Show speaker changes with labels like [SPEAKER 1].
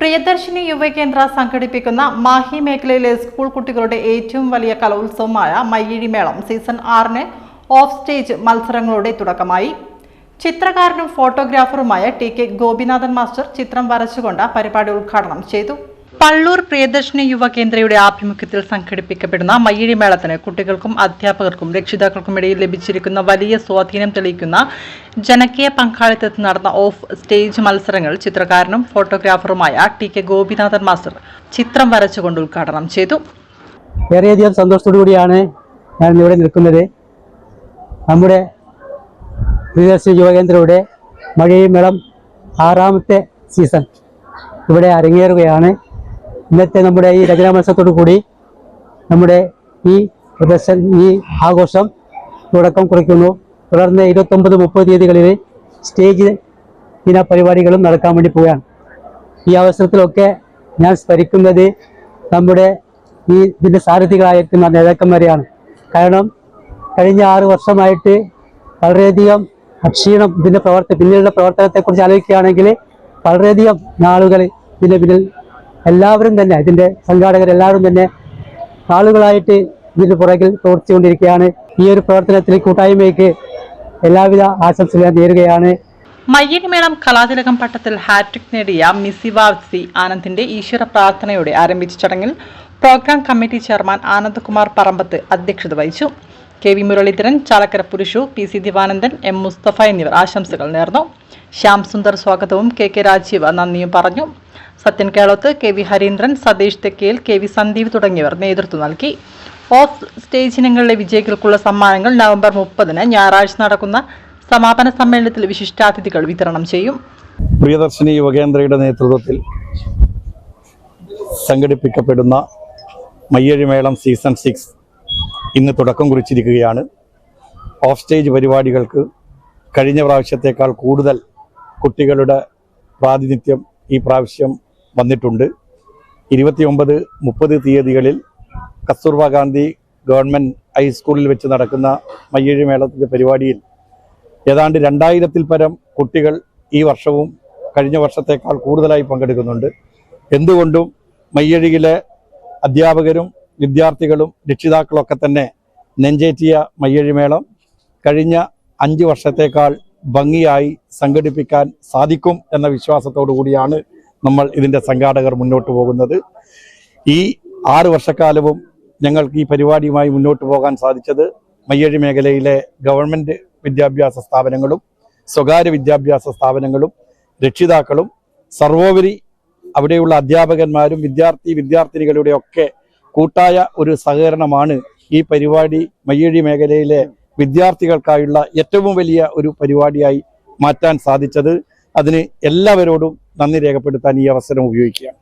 [SPEAKER 1] പ്രിയദർശിനി യുവകേന്ദ്ര സംഘടിപ്പിക്കുന്ന മാഹി മേഖലയിലെ സ്കൂൾ കുട്ടികളുടെ ഏറ്റവും വലിയ കലോത്സവമായ മയ്യഴിമേളം സീസൺ ആറിന് ഓഫ് സ്റ്റേജ് മത്സരങ്ങളുടെ തുടക്കമായി. ചിത്രകാരനും ഫോട്ടോഗ്രാഫറുമായ ടി കെ ഗോപിനാഥൻ മാസ്റ്റർ ചിത്രം വരച്ചുകൊണ്ട് പരിപാടി ഉദ്ഘാടനം ചെയ്തു. പള്ളൂർ പ്രിയദർശിനി യുവകേന്ദ്രയുടെ ആഭിമുഖ്യത്തിൽ സംഘടിപ്പിക്കപ്പെടുന്ന മയ്യഴി മേളത്തിന് കുട്ടികൾക്കും അധ്യാപകർക്കും രക്ഷിതാക്കൾക്കും ഇടയിൽ ലഭിച്ചിരിക്കുന്ന വലിയ സ്വാധീനം തെളിയിക്കുന്ന ജനകീയ പങ്കാളിത്തത്തിൽ നടന്ന ഓഫ് സ്റ്റേജ് മത്സരങ്ങൾ ചിത്രകാരനും ഫോട്ടോഗ്രാഫറുമായ ടി കെ ഗോപിനാഥൻ മാസ്റ്റർ ചിത്രം വരച്ചുകൊണ്ട് ഉദ്ഘാടനം ചെയ്തു.
[SPEAKER 2] വളരെയധികം സന്തോഷത്തോടു കൂടിയാണ് ഞാൻ ഇവിടെ നിൽക്കുന്നത്. നമ്മുടെ പ്രിയദർശിനി യുവകേന്ദ്രയുടെ മഴയും മേളം ആറാമത്തെ സീസൺ ഇവിടെ അരങ്ങേറുകയാണ്. ഇന്നത്തെ നമ്മുടെ ഈ രചനാ മത്സരത്തോടു കൂടി നമ്മുടെ ഈ പ്രദർശന ഈ ആഘോഷം തുടക്കം കുറിക്കുന്നു. തുടർന്ന് ഇരുപത്തൊമ്പത് മുപ്പത് തീയതികളിൽ സ്റ്റേജ് ദിന പരിപാടികളും നടക്കാൻ വേണ്ടി പോവുകയാണ്. ഈ അവസരത്തിലൊക്കെ ഞാൻ സ്മരിക്കുന്നത് നമ്മുടെ ഈ ഇതിന്റെ സാരഥികളായിരിക്കുന്ന നേതാക്കന്മാരെയാണ്. കാരണം കഴിഞ്ഞ ആറ് വർഷമായിട്ട് വളരെയധികം അക്ഷീണം ഇതിന്റെ പ്രവർത്ത പിന്നിലുള്ള പ്രവർത്തനത്തെക്കുറിച്ച് ആലോചിക്കുകയാണെങ്കിൽ വളരെയധികം ആളുകൾ ഇതിന്റെ പിന്നിൽ എല്ലാവരും തന്നെ ഇതിന്റെ സംഘാടകരെല്ലാവരും തന്നെ ആളുകളായിട്ട് ഇതിന് പുറകിൽ പ്രവർത്തിച്ചുകൊണ്ടിരിക്കുകയാണ്. ഈ ഒരു പ്രവർത്തനത്തിൽ കൂട്ടായ്മയ്ക്ക് എല്ലാവിധ ആശംസകൾ നേരുകയാണ്.
[SPEAKER 1] മയ്യനിമേളം കലാതിലകം പട്ടത്തിൽ ഹാട്രിക് നേടിയ മിസിവാസി ആനന്ദിന്റെ ഈശ്വര പ്രാർത്ഥനയോടെ ആരംഭിച്ച ചടങ്ങിൽ programme committee chairman Anandakumar Parambath അധ്യക്ഷത വഹിച്ചു. K V Muraleedharan Chalakkara Purushu P C Divanandan M Musthafa എന്നിവർ ആശംസകൾ നേർന്നു. ശ്യാം സുന്ദർ സ്വാഗതവും കെ കെ രാജീവ് നന്ദിയും പറഞ്ഞു. Sathyan Keloth K V Hareendran Satheesh Thekkel K V Sandeep തുടങ്ങിയവർ നേതൃത്വം നൽകി. ഓഫ് സ്റ്റേജ് ഇനങ്ങളിലെ വിജയികൾക്കുള്ള സമ്മാനങ്ങൾ നവംബർ മുപ്പതിന് ഞായറാഴ്ച നടക്കുന്ന സമാപന സമ്മേളനത്തിൽ വിശിഷ്ടാതിഥികൾ വിതരണം ചെയ്യും.
[SPEAKER 3] പ്രിയദർശിനി യുവകേന്ദ്രയുടെ നേതൃത്വത്തിൽ സംഘടിപ്പിക്കപ്പെടുന്ന മയ്യഴിമേളം സീസൺ സിക്സ് ഇന്ന് തുടക്കം കുറിച്ചിരിക്കുകയാണ്. ഓഫ് സ്റ്റേജ് പരിപാടികൾക്ക് കഴിഞ്ഞ പ്രാവശ്യത്തേക്കാൾ കൂടുതൽ കുട്ടികളുടെ പ്രാതിനിധ്യം ഈ പ്രാവശ്യം വന്നിട്ടുണ്ട്. ഇരുപത്തിയൊമ്പത് മുപ്പത് തീയതികളിൽ കസ്തൂർബ ഗാന്ധി ഗവൺമെന്റ് ഹൈസ്കൂളിൽ വെച്ച് നടക്കുന്ന മയ്യഴിമേളത്തിന്റെ പരിപാടിയിൽ ഏതാണ്ട് രണ്ടായിരത്തിൽ പരം കുട്ടികൾ ഈ വർഷവും കഴിഞ്ഞ വർഷത്തേക്കാൾ കൂടുതലായി പങ്കെടുക്കുന്നുണ്ട്. എന്തുകൊണ്ടും മയ്യഴിയിലെ അധ്യാപകരും വിദ്യാർത്ഥികളും രക്ഷിതാക്കളൊക്കെ തന്നെ നെഞ്ചേറ്റിയ മയ്യഴിമേളം കഴിഞ്ഞ അഞ്ച് വർഷത്തേക്കാൾ ഭംഗിയായി സംഘടിപ്പിക്കാൻ സാധിക്കും എന്ന വിശ്വാസത്തോടു കൂടിയാണ് നമ്മൾ ഇതിന്റെ സംഘാടകർ മുന്നോട്ട് പോകുന്നത്. ഈ ആറ് വർഷക്കാലവും ഞങ്ങൾക്ക് ഈ പരിപാടിയുമായി മുന്നോട്ട് പോകാൻ സാധിച്ചത് മയ്യഴി മേഖലയിലെ ഗവൺമെന്റ് വിദ്യാഭ്യാസ സ്ഥാപനങ്ങളും സ്വകാര്യ വിദ്യാഭ്യാസ സ്ഥാപനങ്ങളും രക്ഷിതാക്കളും സർവോപരി അവിടെയുള്ള അധ്യാപകന്മാരും വിദ്യാർത്ഥി വിദ്യാർത്ഥിനികളുടെ ഒക്കെ കൂട്ടായ ഒരു സഹകരണമാണ് ഈ പരിപാടി മയ്യഴി മേഖലയിലെ വിദ്യാർത്ഥികൾക്കായുള്ള ഏറ്റവും വലിയ ഒരു പരിപാടിയായി മാറ്റാൻ സാധിച്ചത്. അതിന് എല്ലാവരോടും നന്ദി രേഖപ്പെടുത്താൻ ഈ അവസരം ഉപയോഗിക്കുകയാണ്.